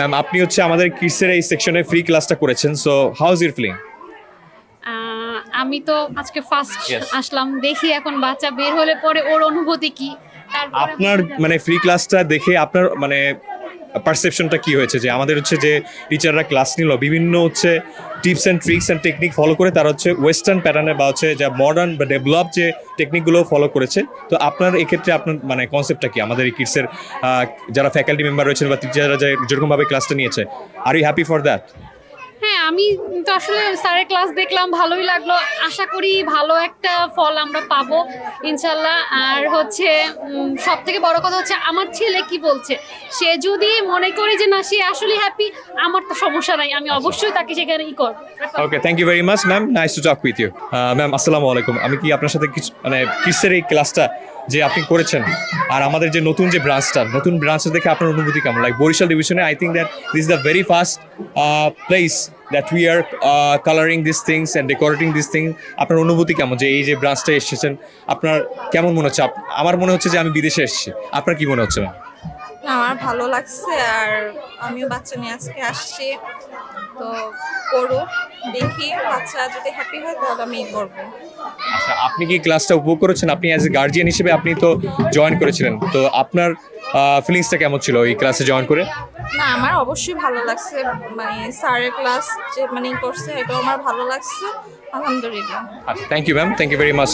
Ma'am আপনি হচ্ছে আমাদের কিডসের এই সেকশনে ফ্রি ক্লাসটা করেছেন so how is your feeling আমি তো আজকে ফার্স্ট. আসলাম দেখি এখন বাচ্চা বের হলে পরে ওর অনুভূতি কি। আপনার মানে ফ্রি ক্লাসটা দেখে আপনার মানে পারসেপশনটা কি হয়েছে? যে আমাদের হচ্ছে যে টিচাররা ক্লাস নিল বিভিন্ন হচ্ছে tips and tricks and technique follow করে তারা হচ্ছে ওয়েস্টার্ন প্যাটার্নে বা হচ্ছে যা মডার্ন বা ডেভেলপ যে টেকনিকগুলো ফলো করেছে। তো আপনার এক্ষেত্রে আপনার মানে কনসেপ্টটা কি? আমাদের এই কিডসের যারা ফ্যাকাল্টি মেম্বার রয়েছেন বা টিচাররা যে যেরকমভাবে ক্লাসটা নিয়েছে are you happy for that আমি তো আসলে স্যারের ক্লাস দেখলাম, ভালোই লাগল। আশা করি ভালো একটা ফল আমরা পাবো, ইনশাল্লাহ। আর হচ্ছে সব থেকে বড় কথা হচ্ছে, আমার ছেলে কি বলছে? সে যদি মনে করে যে না, সে আসলে হ্যাপি আমার তো সমস্যা নাই, আমি অবশ্যই তাকে সেখানে ই করব। Okay thank you very much ma'am nice to talk with you ma'am আসসালামু আলাইকুম। আমি কি আপনার সাথে কিছু মানে কিসের এই ক্লাসটা যে আপনি করেছেন? আর আমাদের যে নতুন যে ব্রাঞ্চটা নতুন ব্রাঞ্চটা দেখে আপনার অনুভূতি কেমন? লাইক বরিশাল ডিভিশনে I think that this the very first place that we are colouring this things and decorating this thing আপনার অনুভূতি কেমন যে এই যে ব্রাঞ্চটা এসেছেন? আপনার কেমন মনে হচ্ছে? আমার মনে হচ্ছে যে আমি বিদেশে এসেছি। আপনার কি মনে হচ্ছে? আমার ভালো লাগছে আর আমিও বাচ্চা নিয়ে আজকে আসছি। তো করো দেখি বাচ্চা যদি হ্যাপি হয় তাহলে আমি করব। আচ্ছা আপনি কি ক্লাসটা উপভোগ করেছেন? আপনি অ্যাজ এ গার্জিয়ান হিসেবে আপনি তো জয়েন করেছিলেন। তো আপনার ফিলিংসটা কেমন ছিল এই ক্লাসে জয়েন করে? না, আমার অবশ্যই ভালো লাগছে। মানে স্যারের ক্লাস যে মানে করছে, এটাও আমার ভালো লাগছে। আলহামদুলিল্লাহ। Thank you ma'am thank you very much